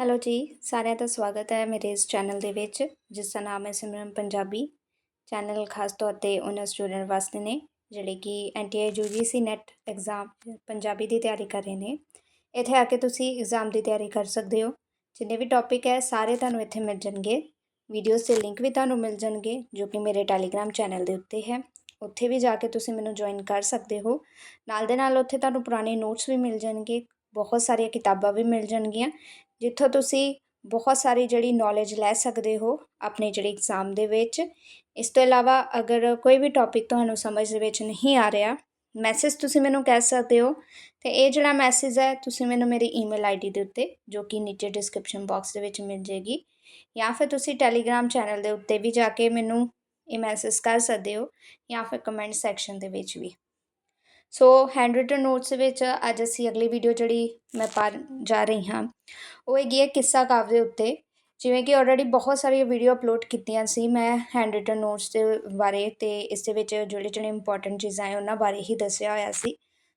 Hello ਜੀ, ਸਾਰਿਆਂ ਦਾ ਸਵਾਗਤ ਹੈ ਮੇਰੇ ਇਸ ਚੈਨਲ ਦੇ ਵਿੱਚ, ਜਿਸ ਦਾ ਨਾਮ ਹੈ ਸਿਮਰਨ ਪੰਜਾਬੀ। ਚੈਨਲ ਖਾਸ ਤੌਰ ਤੇ ਉਹਨਾਂ ਸਟੂਡੈਂਟ ਵਾਸਤੇ ਨੇ, ਜਿਹੜੇ ਕਿ NTA UGC NET exam Punjabi ਦੀ ਤਿਆਰੀ ਕਰ ਰਹੇ ਨੇ। ਇੱਥੇ ਆ ਕੇ ਤੁਸੀਂ ਐਗਜ਼ਾਮ ਦੀ ਤਿਆਰੀ ਕਰ ਸਕਦੇ ਹੋ। ਜਿੰਨੇ ਵੀ ਟੌਪਿਕ ਹੈ, ਸਾਰੇ ਤੁਹਾਨੂੰ ਇੱਥੇ ਮਿਲ ਜਾਣਗੇ। ਵੀਡੀਓਜ਼ ਦੇ ਲਿੰਕ ਵੀ ਤੁਹਾਨੂੰ ਮਿਲ ਜਾਣਗੇ, ਜੋ ਕਿ ਮੇਰੇ ਟੈਲੀਗ੍ਰਾਮ ਚੈਨਲ ਦੇ ਉੱਤੇ ਹੈ। ਉੱਥੇ ਵੀ ਜਾ ਕੇ ਤੁਸੀਂ ਮੈਨੂੰ ਜੁਆਇਨ ਕਰ ਸਕਦੇ ਹੋ। ਨਾਲ ਦੇ ਨਾਲ ਉੱਥੇ ਤੁਹਾਨੂੰ ਪੁਰਾਣੇ ਨੋਟਸ ਵੀ ਮਿਲ ਜਾਣਗੇ, ਬਹੁਤ ਸਾਰੀਆਂ ਕਿਤਾਬਾਂ ਵੀ ਮਿਲ ਜਾਣਗੀਆਂ ਜਿੱਥੋਂ ਤੁਸੀਂ ਬਹੁਤ ਸਾਰੀ ਜਿਹੜੀ ਨੌਲੇਜ ਲੈ ਸਕਦੇ ਹੋ ਆਪਣੇ ਜਿਹੜੇ ਐਗਜ਼ਾਮ ਦੇ ਵਿੱਚ। ਇਸ ਤੋਂ ਇਲਾਵਾ ਅਗਰ ਕੋਈ ਵੀ ਟੌਪਿਕ ਤੁਹਾਨੂੰ ਸਮਝ ਦੇ ਵਿੱਚ ਨਹੀਂ ਆ ਰਿਹਾ ਮੈਸੇਜ ਤੁਸੀਂ ਮੈਨੂੰ ਕਹਿ ਸਕਦੇ ਹੋ ਤੇ ਇਹ ਜਿਹੜਾ ਮੈਸੇਜ ਹੈ, ਤੁਸੀਂ ਮੈਨੂੰ ਮੇਰੀ ਈਮੇਲ ਆਈਡੀ ਦੇ ਉੱਤੇ, ਜੋ ਕਿ ਨੀਚੇ ਡਿਸਕ੍ਰਿਪਸ਼ਨ ਬਾਕਸ ਦੇ ਵਿੱਚ ਮਿਲ ਜੇਗੀ, ਜਾਂ ਫਿਰ ਤੁਸੀਂ ਟੈਲੀਗ੍ਰਾਮ ਚੈਨਲ ਦੇ ਉੱਤੇ ਵੀ ਜਾ ਕੇ ਮੈਨੂੰ ਇਹ ਮੈਸੇਜ ਕਰ ਸਕਦੇ ਹੋ, ਜਾਂ ਫਿਰ ਕਮੈਂਟ ਸੈਕਸ਼ਨ ਦੇ ਵਿੱਚ ਵੀ। ਸੋ ਹੈਂਡ ਰਿਟਨ ਨੋਟਸ ਵਿੱਚ ਅੱਜ ਅਸੀਂ ਅਗਲੀ ਵੀਡੀਓ ਜਿਹੜੀ ਮੈਂ ਪਾ ਜਾ ਰਹੀ ਹਾਂ, ਉਹ ਹੈਗੀ ਹੈ ਕਿੱਸਾ ਕਾਵ ਦੇ ਉੱਤੇ। ਜਿਵੇਂ ਕਿ ਆਲਰੇਡੀ ਬਹੁਤ ਸਾਰੀਆਂ ਵੀਡੀਓ ਅਪਲੋਡ ਕੀਤੀਆਂ ਸੀ ਮੈਂ ਹੈਂਡ ਰਿਟਨ ਨੋਟਸ ਦੇ ਬਾਰੇ ਤੇ ਇਸ ਦੇ ਵਿੱਚ ਜਿਹੜੇ ਜਿਹੜੇ ਇੰਪੋਰਟੈਂਟ ਚੀਜ਼ਾਂ ਹੈ ਉਹਨਾਂ ਬਾਰੇ ਹੀ ਦੱਸਿਆ ਹੋਇਆ ਸੀ।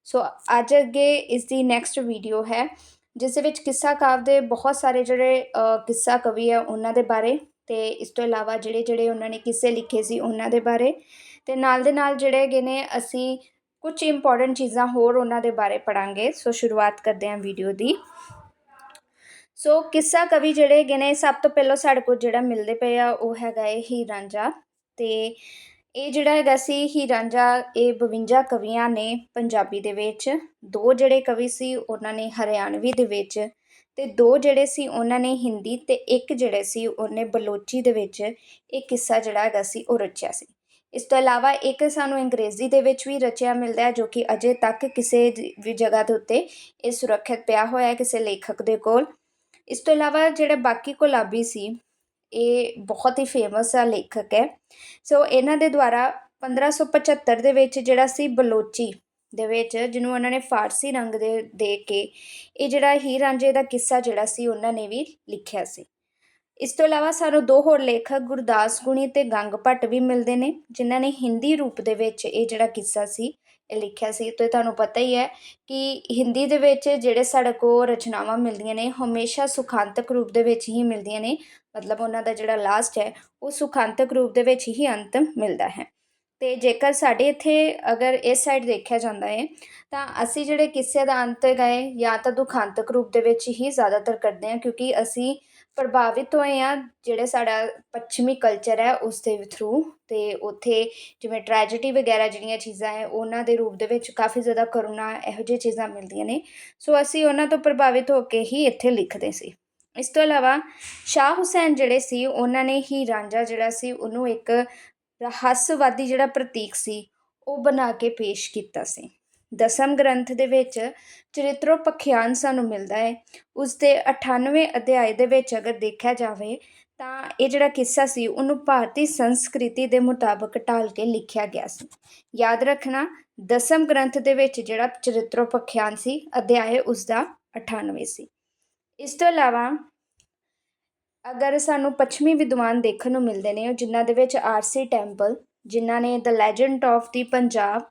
ਸੋ ਅੱਜ ਅੱਗੇ ਇਸ ਦੀ ਨੈਕਸਟ ਵੀਡੀਓ ਹੈ, ਜਿਸ ਦੇ ਵਿੱਚ ਕਿੱਸਾ ਕਾਵਿ ਦੇ ਬਹੁਤ ਸਾਰੇ ਜਿਹੜੇ ਕਿੱਸਾ ਕਵੀ ਹੈ ਉਹਨਾਂ ਦੇ ਬਾਰੇ ਤੇ ਇਸ ਤੋਂ ਇਲਾਵਾ ਜਿਹੜੇ ਜਿਹੜੇ ਉਹਨਾਂ ਨੇ ਕਿੱਸੇ ਲਿਖੇ ਸੀ ਉਹਨਾਂ ਦੇ ਬਾਰੇ ਤੇ ਨਾਲ ਦੇ ਨਾਲ ਜਿਹੜੇ ਹੈਗੇ ਨੇ, ਅਸੀਂ ਕੁਝ ਇੰਪੋਰਟੈਂਟ ਚੀਜ਼ਾਂ ਹੋਰ ਉਹਨਾਂ ਦੇ ਬਾਰੇ ਪੜਾਂਗੇ ਸੋ ਸ਼ੁਰੂਆਤ ਕਰਦੇ ਹਾਂ ਵੀਡੀਓ ਦੀ। ਸੋ ਕਿੱਸਾ ਕਵੀ ਜਿਹੜੇ ਹੈਗੇ ਨੇ, ਸਭ ਤੋਂ ਪਹਿਲਾਂ ਸਾਡੇ ਕੋਲ ਜਿਹੜਾ ਮਿਲਦੇ ਪਏ ਆ, ਉਹ ਹੈਗਾ ਇਹ ਹੀ ਰਾਂਝਾ। ਤੇ ਇਹ ਜਿਹੜਾ ਹੈਗਾ ਸੀ ਹੀ ਰਾਂਝਾ, ਇਹ 52 ਕਵੀਆਂ ਨੇ ਪੰਜਾਬੀ ਦੇ ਵਿੱਚ। ਦੋ ਜਿਹੜੇ ਕਵੀ ਸੀ, ਉਹਨਾਂ ਨੇ ਹਰਿਆਣਵੀ ਦੇ ਵਿੱਚ। ਤੇ ਦੋ ਜਿਹੜੇ ਸੀ, ਉਹਨਾਂ ਨੇ ਹਿੰਦੀ ਤੇ ਇੱਕ ਜਿਹੜੇ ਸੀ, ਉਹਨੇ ਬਲੋਚੀ ਦੇ ਵਿੱਚ। ਇਹ ਕਿੱਸਾ ਜਿਹੜਾ ਹੈਗਾ ਸੀ, ਉਹ ਰਚਿਆ ਸੀ। ਇਸ ਤੋਂ ਇਲਾਵਾ ਇੱਕ ਸਾਨੂੰ ਅੰਗਰੇਜ਼ੀ ਦੇ ਵਿੱਚ ਵੀ ਰਚਿਆ ਮਿਲਦਾ ਹੈ, ਜੋ ਕਿ ਅਜੇ ਤੱਕ ਕਿਸੇ ਵੀ ਜਗ੍ਹਾ ਦੇ ਉੱਤੇ ਇਹ ਸੁਰੱਖਿਅਤ ਪਿਆ ਹੋਇਆ ਹੈ ਕਿਸੇ ਲੇਖਕ ਦੇ ਕੋਲ। ਇਸ ਤੋਂ ਇਲਾਵਾ ਜਿਹੜਾ ਬਾਕੀ ਕੋਲਾਬੀ ਸੀ, ਇਹ ਬਹੁਤ ਹੀ ਫੇਮਸ ਆ ਲੇਖਕ ਹੈ। ਸੋ ਇਹਨਾਂ ਦੇ ਦੁਆਰਾ 1575 ਦੇ ਵਿੱਚ ਜਿਹੜਾ ਸੀ ਬਲੋਚੀ ਦੇ ਵਿੱਚ, ਜਿਹਨੂੰ ਉਹਨਾਂ ਨੇ ਫਾਰਸੀ ਰੰਗ ਦੇ ਦੇ ਕੇ ਇਹ ਜਿਹੜਾ ਹੀਰ ਰਾਂਝੇ ਦਾ ਕਿੱਸਾ ਜਿਹੜਾ ਸੀ, ਉਹਨਾਂ ਨੇ ਵੀ ਲਿਖਿਆ ਸੀ। ਇਸ ਤੋਂ ਇਲਾਵਾ ਸਾਨੂੰ ਦੋ ਹੋਰ ਲੇਖਕ ਗੁਰਦਾਸ ਗੁਣੀ ਤੇ ਗੰਗ ਭੱਟ ਵੀ ਮਿਲਦੇ ਨੇ, ਜਿਨ੍ਹਾਂ ਨੇ ਹਿੰਦੀ ਰੂਪ ਦੇ ਵਿੱਚ ਇਹ ਜਿਹੜਾ ਕਿੱਸਾ ਸੀ, ਇਹ ਲਿਖਿਆ ਸੀ। ਤੇ ਤੁਹਾਨੂੰ ਪਤਾ ਹੀ ਹੈ ਕਿ ਹਿੰਦੀ ਦੇ ਵਿੱਚ ਜਿਹੜੇ ਸਾਡੇ ਕੋ ਰਚਨਾਵਾਂ ਮਿਲਦੀਆਂ ਨੇ, ਹਮੇਸ਼ਾ ਸੁਖਾਂਤਕ ਰੂਪ ਦੇ ਵਿੱਚ ਹੀ ਮਿਲਦੀਆਂ ਨੇ। ਮਤਲਬ ਉਹਨਾਂ ਦਾ ਜਿਹੜਾ ਲਾਸਟ ਹੈ, ਉਹ ਸੁਖਾਂਤਕ ਰੂਪ ਦੇ ਵਿੱਚ ਹੀ ਅੰਤ ਮਿਲਦਾ ਹੈ। ਤੇ ਜੇਕਰ ਸਾਡੇ ਇੱਥੇ ਅਗਰ ਇਸ ਸਾਈਡ ਦੇਖਿਆ ਜਾਂਦਾ ਹੈ, ਤਾਂ ਅਸੀਂ ਜਿਹੜੇ ਕਿੱਸੇ ਦਾ ਅੰਤ ਗਏ, ਜਾਂ ਤਾਂ ਦੁਖਾਂਤਕ ਰੂਪ ਦੇ ਵਿੱਚ ਹੀ ਜ਼ਿਆਦਾਤਰ ਕਰਦੇ ਹਾਂ, ਕਿਉਂਕਿ ਅਸੀਂ ਪ੍ਰਭਾਵਿਤ ਹੋਏ ਹਾਂ ਜਿਹੜੇ ਸਾਡਾ ਪੱਛਮੀ ਕਲਚਰ ਹੈ ਉਸ ਦੇ ਥਰੂ ਅਤੇ ਉੱਥੇ ਜਿਵੇਂ ਟਰੈਜਡੀ ਵਗੈਰਾ ਜਿਹੜੀਆਂ ਚੀਜ਼ਾਂ ਹੈ, ਉਹਨਾਂ ਦੇ ਰੂਪ ਦੇ ਵਿੱਚ ਕਾਫੀ ਜ਼ਿਆਦਾ ਕਰੁਣਾ ਇਹੋ ਜਿਹੀ ਚੀਜ਼ਾਂ ਮਿਲਦੀਆਂ ਨੇ। ਸੋ ਅਸੀਂ ਉਹਨਾਂ ਤੋਂ ਪ੍ਰਭਾਵਿਤ ਹੋ ਕੇ ਹੀ ਇੱਥੇ ਲਿਖਦੇ ਸੀ। ਇਸ ਤੋਂ ਇਲਾਵਾ ਸ਼ਾਹ ਹੁਸੈਨ ਜਿਹੜੇ ਸੀ, ਉਹਨਾਂ ਨੇ ਹੀ ਰਾਂਝਾ ਜਿਹੜਾ ਸੀ, ਉਹਨੂੰ ਇੱਕ ਰਹੱਸਵਾਦੀ ਜਿਹੜਾ ਪ੍ਰਤੀਕ ਸੀ, ਉਹ ਬਣਾ ਕੇ ਪੇਸ਼ ਕੀਤਾ ਸੀ। ਦਸਮ ਗ੍ਰੰਥ ਦੇ ਵਿੱਚ ਚਰਿਤ੍ਰੋਪਖਿਆਨ ਸਾਨੂੰ ਮਿਲਦਾ ਹੈ। ਉਸ ਦੇ 98 ਅਧਿਆਏ ਦੇ ਵਿੱਚ ਅਗਰ ਦੇਖਿਆ ਜਾਵੇ ਤਾਂ ਇਹ ਜਿਹੜਾ ਕਿੱਸਾ ਸੀ, ਉਹਨੂੰ ਭਾਰਤੀ ਸੰਸਕ੍ਰਿਤੀ ਦੇ ਮੁਤਾਬਕ ਢਾਲ ਕੇ ਲਿਖਿਆ ਗਿਆ ਸੀ। ਯਾਦ ਰੱਖਣਾ, ਦਸਮ ਗ੍ਰੰਥ ਦੇ ਵਿੱਚ ਜਿਹੜਾ ਚਰਿਤ੍ਰੋਪਖਿਆਨ ਸੀ, ਅਧਿਆਏ ਉਸ ਦਾ 98 ਸੀ। ਇਸ ਤੋਂ ਇਲਾਵਾ ਅਗਰ ਸਾਨੂੰ ਪੱਛਮੀ ਵਿਦਵਾਨ ਦੇਖਣ ਨੂੰ ਮਿਲਦੇ ਨੇ, ਜਿਨ੍ਹਾਂ ਦੇ ਵਿੱਚ ਆਰਸੀ ਟੈਂਪਲ, ਜਿਨ੍ਹਾਂ ਨੇ the legend of the Punjab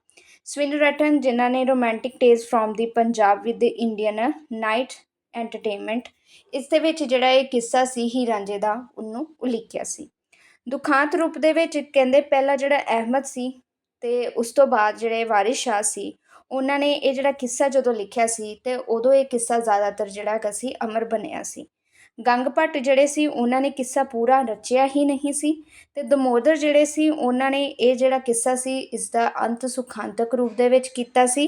Swynnerton ਜਿਨ੍ਹਾਂ ਨੇ romantic tales from the Punjab with Indian night entertainment ਇਸ ਦੇ ਵਿੱਚ ਜਿਹੜਾ ਇਹ ਕਿੱਸਾ ਸੀ ਹੀ ਰਾਂਝੇ ਦਾ, ਉਹਨੂੰ ਉਲੀਕਿਆ ਸੀ। ਦੁਖਾਂਤ ਰੂਪ ਦੇ ਵਿੱਚ ਕਹਿੰਦੇ ਪਹਿਲਾ ਜਿਹੜਾ ਅਹਿਮਦ ਸੀ ਤੇ ਉਸ ਤੋਂ ਬਾਅਦ ਜਿਹੜੇ ਵਾਰਿਸ ਸ਼ਾਹ ਸੀ, ਉਹਨਾਂ ਨੇ ਇਹ ਜਿਹੜਾ ਕਿੱਸਾ ਜਦੋਂ ਲਿਖਿਆ ਸੀ ਤੇ ਉਦੋਂ ਇਹ ਕਿੱਸਾ ਜ਼ਿਆਦਾਤਰ ਜਿਹੜਾ ਹੈਗਾ ਸੀ ਅਮਰ ਬਣਿਆ ਸੀ। ਗੰਗ ਭੱਟ ਜਿਹੜੇ ਸੀ, ਉਹਨਾਂ ਨੇ ਕਿੱਸਾ ਪੂਰਾ ਰਚਿਆ ਹੀ ਨਹੀਂ ਸੀ ਤੇ ਦਮੋਦਰ ਜਿਹੜੇ ਸੀ, ਉਹਨਾਂ ਨੇ ਇਹ ਜਿਹੜਾ ਕਿੱਸਾ ਸੀ ਇਸ ਦਾ ਅੰਤ ਸੁਖਾਂਤਕ ਰੂਪ ਦੇ ਵਿੱਚ ਕੀਤਾ ਸੀ